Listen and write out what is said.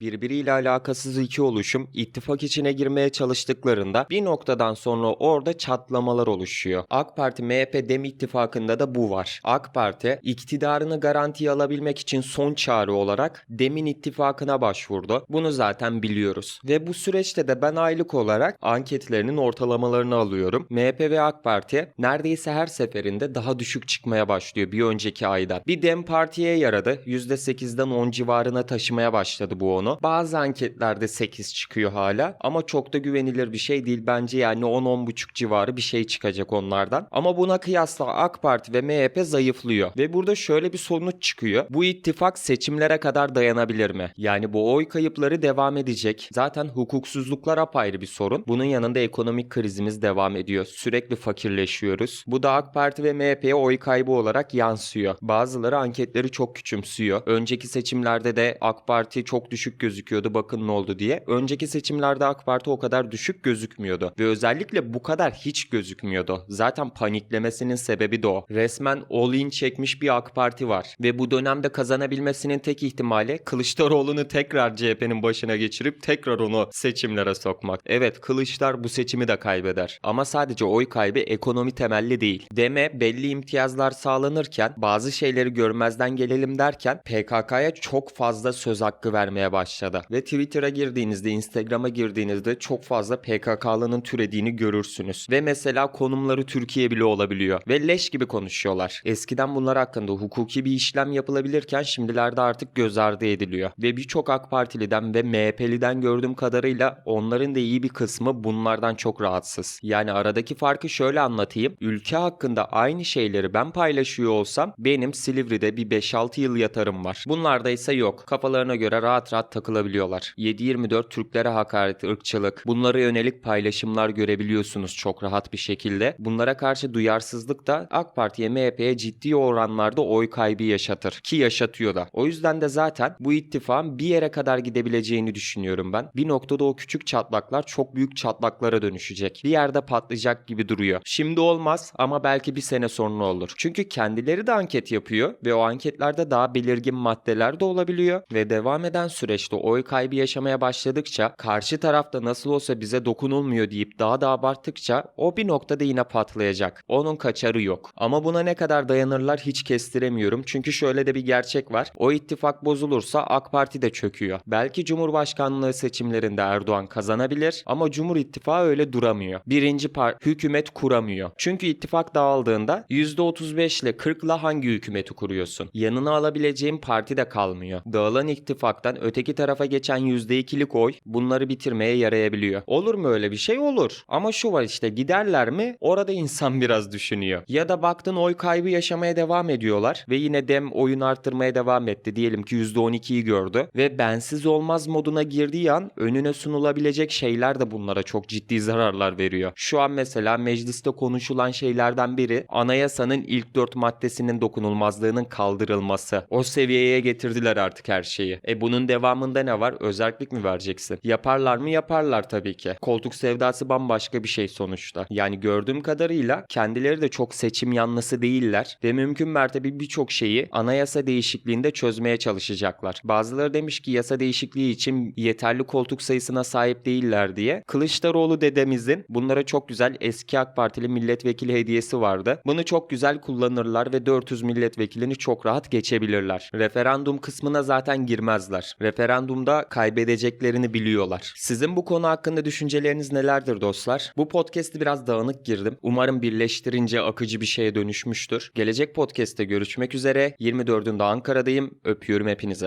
Birbiriyle alakasız iki oluşum ittifak içine girmeye çalıştıklarında bir noktadan sonra orada çatlamalar oluşuyor. AK Parti MHP Dem ittifakında da bu var. AK Parti iktidarını garantiye alabilmek için son çare olarak Dem'in ittifakına başvurdu. Bunu zaten biliyoruz. Ve bu süreçte de ben aylık olarak anketlerinin ortalamalarını alıyorum. MHP ve AK Parti neredeyse her seferinde daha düşük çıkmaya başlıyor bir önceki aydan. Bir Dem Parti'ye yaradı. %8'den 10 civarına taşımaya başladı bu onu. Bazı anketlerde 8 çıkıyor hala ama çok da güvenilir bir şey değil. Bence yani 10-10,5 civarı bir şey çıkacak onlardan. Ama buna kıyasla AK Parti ve MHP zayıflıyor. Ve burada şöyle bir sonuç çıkıyor. Bu ittifak seçimlere kadar dayanabilir mi? Yani bu oy kayıpları devam edecek. Zaten hukuksuzluklar apayrı bir sorun. Bunun yanında ekonomik krizimiz devam ediyor. Sürekli fakirleşiyoruz. Bu da AK Parti ve MHP'ye oy kaybı olarak yansıyor. Bazıları anketleri çok küçümsüyor. Önceki seçimlerde de AK Parti çok düşük gözüküyordu bakın ne oldu diye. Önceki seçimlerde AK Parti o kadar düşük gözükmüyordu. Ve özellikle bu kadar hiç gözükmüyordu. Zaten paniklemesinin sebebi de o. Resmen all-in çekmiş bir AK Parti var. Ve bu dönemde kazanabilmesinin tek ihtimali Kılıçdaroğlu'nu tekrar CHP'nin başına geçirip tekrar onu seçimlere sokmak. Evet Kılıçlar bu seçimi de kaybeder. Ama sadece oy kaybı ekonomi temelli değil. Deme belli imtiyazlar sağlanırken bazı şeyleri görmezden gelelim derken PKK'ya çok fazla söz hakkı vermeye başladı. Ve Twitter'a girdiğinizde, Instagram'a girdiğinizde çok fazla PKK'lının türediğini görürsünüz. Ve mesela konumları Türkiye bile olabiliyor. Ve leş gibi konuşuyorlar. Eskiden bunlar hakkında hukuki bir işlem yapılabilirken şimdilerde artık göz ardı ediliyor. Ve birçok AK Partiliden ve MHP'liden gördüğüm kadarıyla onların da iyi bir kısmı bunlardan çok rahatsız. Yani aradaki farkı şöyle anlatayım. Ülke hakkında aynı şeyleri ben paylaşıyor olsam benim Silivri'de bir 5-6 yıl yatarım var. Bunlarda ise yok. Kafalarına göre rahat rahat takılabiliyorlar. 7-24 Türklere hakaret, ırkçılık, bunlara yönelik paylaşımlar görebiliyorsunuz çok rahat bir şekilde. Bunlara karşı duyarsızlık da AK Parti'ye MHP'ye ciddi oranlarda oy kaybı yaşatır. Ki yaşatıyor da. O yüzden de zaten bu ittifakın bir yere kadar gidebileceğini düşünüyorum ben. Bir noktada o küçük çatlaklar çok büyük çatlaklara dönüşecek. Bir yerde patlayacak gibi duruyor. Şimdi olmaz ama belki bir sene sonra olur. Çünkü kendileri de anket yapıyor ve o anketlerde daha belirgin maddeler de olabiliyor ve devam eden süreçte oy kaybı yaşamaya başladıkça karşı tarafta nasıl olsa bize dokunulmuyor deyip daha da abarttıkça o bir noktada yine patlayacak. Onun kaçarı yok. Ama buna ne kadar dayanırlar hiç kestiremiyorum. Çünkü şöyle de bir gerçek var. O ittifak bozulursa AK Parti de çöküyor. Belki Cumhurbaşkanlığı seçimlerinde Erdoğan kazanabilir ama Cumhur İttifakı öyle duramıyor. Birinci par hükümet kuramıyor. Çünkü ittifak dağıldığında %35 ile 40 ile hangi hükümeti kuruyorsun? Yanına alabileceğin parti de kalmıyor. Dağılan ittifaktan öteki tarafa geçen %2'lik oy bunları bitirmeye yarayabiliyor. Olur mu öyle bir şey? Olur. Ama şu var işte giderler mi? Orada insan biraz düşünüyor. Ya da baktın oy kaybı yaşamaya devam ediyorlar ve yine dem oyun arttırmaya devam etti. Diyelim ki %12'yi gördü ve bensiz olmaz moduna girdiği an önüne sunulabilecek şeyler de bunlara çok ciddi zararlar veriyor. Şu an mesela mecliste konuşulan şeylerden biri anayasanın ilk dört maddesinin dokunulmazlığının kaldırılması. O seviyeye getirdiler artık her şeyi. E bunun devamında ne var? Özellik mi vereceksin? Yaparlar mı? Yaparlar tabii ki. Koltuk sevdası bambaşka bir şey sonuçta. Yani gördüğüm kadarıyla kendileri de çok seçim yanlısı değiller ve mümkün mertebe birçok şeyi anayasa değişikliğinde çözmeye çalışacaklar. Bazıları demiş ki yasa değişikliği için yeterli koltuk sayısına sahip değiller diye. Kılıçdaroğlu dedemizin bunlara çok güzel eski AK Partili milletvekili hediyesi vardı. Bunu çok güzel kullanırlar ve 400 milletvekilini çok rahat geçebilirler. Referandum kısmına zaten girmezler. Referandumda kaybedeceklerini biliyorlar. Sizin bu konu hakkında düşünceleriniz nelerdir dostlar? Bu podcast'i biraz dağınık girdim. Umarım birleştirince akıcı bir şeye dönüşmüştür. Gelecek podcast'te görüşmek üzere. 24'ünde Ankara'dayım. Öpüyorum hepinize.